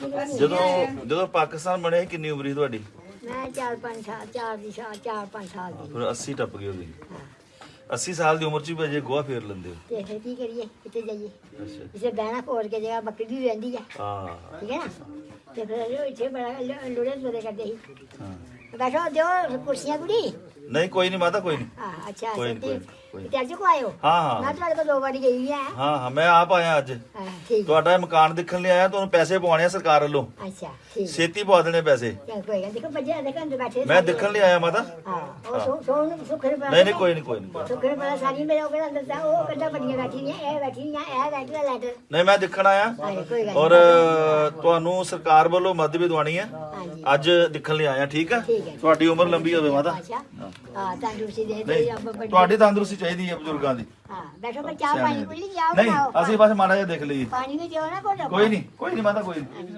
ਜਦੋਂ ਜਦੋਂ ਪਾਕਿਸਤਾਨ ਬਣਿਆ ਸੀ ਕਿੰਨੀ ਉਮਰ ਸੀ ਤੁਹਾਡੀ? ਮੈਂ 4-5 ਸਾਲ 4 ਦੀ ਸਾਲ 4-5 ਸਾਲ ਦੀ। ਫਿਰ 80 ਟੱਪ ਗਈ ਉਹਦੀ। 80 ਸਾਲ ਦੀ ਉਮਰ 'ਚ ਵੀ ਅਜੇ ਗੋਹਾ ਫੇਰ ਲੈਂਦੇ ਹੋ। ਤੇ ਫਿਰ ਕੀ ਕਰੀਏ? ਕਿੱਥੇ ਜਾਈਏ? ਅੱਛਾ। ਇਸੇ ਬਹਿਣਾ ਫੋੜ ਕੇ ਜਗ੍ਹਾ ਬੱਕਰੀ ਵੀ ਰਹਿੰਦੀ ਹੈ ਹਾਂ। ਠੀਕ ਹੈ ਨਾ? ਤੇ ਫਿਰ ਉਹ ਇੱਥੇ ਬੜਾ ਲ- ਲੋੜੇ ਤੋੜੇ ਕਰਦੇ ਸੀ। ਹਾਂ। ਬੈਠੋ ਦਿਓ ਕੁਰਸੀਆਂ ਕੁੜੀ। ਨਹੀਂ ਕੋਈ ਨਹੀਂ ਮਾਤਾ ਕੋਈ ਨਹੀਂ। ਹਾਂ ਅੱਛਾ ਕੋਈ ਨੀ, ਕੋਈ ਨੀ, ਕੋਈ ਨੀ। ਤੇ ਅੱਜ ਕੋ ਆਇਓ ਹਾਂ, ਹਾਂ। ਮੈਂ ਤੁਹਾਡੇ ਕੋਲ ਦੋ ਵਾਰੀ ਗਈ ਹਾਂ ਹਾਂ ਹਾਂ ਮੈਂ ਆਪ ਆਇਆ ਅੱਜ। ਹਾਂ, ਠੀਕ। ਤੁਹਾਡਾ ਇਹ ਮਕਾਨ ਦੇਖਣ ਲਈ ਆਇਆ ਤੁਹਾਨੂੰ ਪੈਸੇ ਪਵਾਉਣੇ ਆ ਸਰਕਾਰ ਵੱਲੋਂ। ਅੱਛਾ ਠੀਕ। ਛੇਤੀ ਪਵਾ ਦੇਣੇ ਪੈਸੇ। ਚੱਲ ਕੋਈ ਗੱਲ ਨੀ। ਦੇਖੋ ਬੱਜੇ ਦੇਖੋ ਅੰਦਰ ਬੈਠੇ ਮੈਂ ਸਾਰੇ। ਦੇਖਣ ਲਈ ਆਇਆ ਮਾਤਾ। ਹਾਂ ਉਹ ਸੋ ਸੋਨ ਸੁਖਰ ਪਾ ਨਹੀਂ ਨਹੀਂ ਕੋਈ ਨਹੀਂ ਕੋਈ ਨਹੀਂ ਸੁਖਰ ਪਾ ਸਾਰੀ ਮੇਰੇ ਉਹ ਕਹਿੰਦਾ ਅੰਦਰ ਜਾ ਉਹ ਕੰਡਾ ਬੱਡੀਆਂ ਬੈਠੀ ਨੇ ਇਹ ਬੈਠੀ ਨੇ ਇਹ ਬੈਠੀ ਨੇ ਲੈਟਰ। ਨਹੀਂ ਮੈਂ ਦੇਖਣ ਆਇਆ। ਹਾਂ ਕੋਈ ਗੱਲ ਔਰ ਨੀ। ਤੁਹਾਨੂੰ ਸਰਕਾਰ ਵੱਲੋਂ ਮਦਦ ਵੀ ਦਵਾਣੀ ਹੈ ਹਾਂਜੀ। ਅੱਜ ਦੇਖਣ ਲਈ ਆਇਆ ਠੀਕ ਹੈ ਠੀਕ ਹੈ। ਤੁਹਾਡੀ ਉਮਰ ਲੰਬੀ ਹੋਵੇ ਮਾਤਾ। ਅੱਛਾ। ਹਾਂ। ਤੰਦਰੁਸਤੀ ਦੇ ਦੇ ਨਹੀਂ ਰੱਬ ਵੱਡੀ ਤੁਹਾਡੀ ਤੰਦਰੁਸਤੀ ਚਾਹੀਦੀ ਹੈ ਬਜ਼ੁਰਗਾਂ ਦੀ। ਹਾਂ ਬੈਠੋ ਚਾਹ ਪਾਣੀ ਪੀ ਲਈ ਨਹੀਂ ਬਣਾਓ ਅਸੀਂ ਬਸ ਮਾੜਾ ਜਿਹਾ ਦੇਖ ਲਈਏ। ਪਾਣੀ ਵੀ ਦਿਓ ਨਾ ਕੋਲ ਕੋਈ ਨਹੀਂ ਕੋਈ ਨਹੀਂ ਮਾਤਾ ਕੋਈ ਨਹੀਂ।